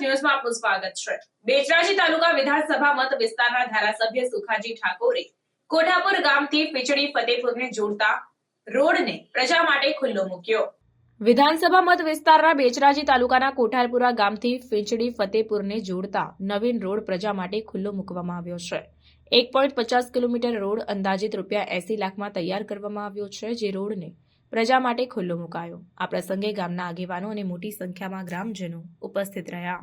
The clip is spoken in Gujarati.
ન્યૂઝમાં આપનું સ્વાગત છે. બેચરાજી તાલુકા વિધાનસભા મત વિસ્તારના ધારાસભ્ય સુખાજી ઠાકોરે કોઠાપુર ગામથી પીચડી ફતેપુરને જોડતા રોડને પ્રજા માટે ખુલ્લો મૂક્યો. વિધાનસભા મત વિસ્તારના બેચરાજી તાલુકાના કોઠારપુરા ગામથી ફીંચડી ફતેપુરને જોડતા નવીન રોડ પ્રજા માટે ખુલ્લો મૂકવામાં આવ્યો છે. એક પોઈન્ટ પચાસ કિલોમીટર રોડ અંદાજિત રૂપિયા એસી લાખમાં તૈયાર કરવામાં આવ્યો છે, જે રોડને પ્રજા માટે ખુલ્લો મુકાયો. આ પ્રસંગે ગામના આગેવાનો અને મોટી સંખ્યામાં ગ્રામજનો ઉપસ્થિત રહ્યા.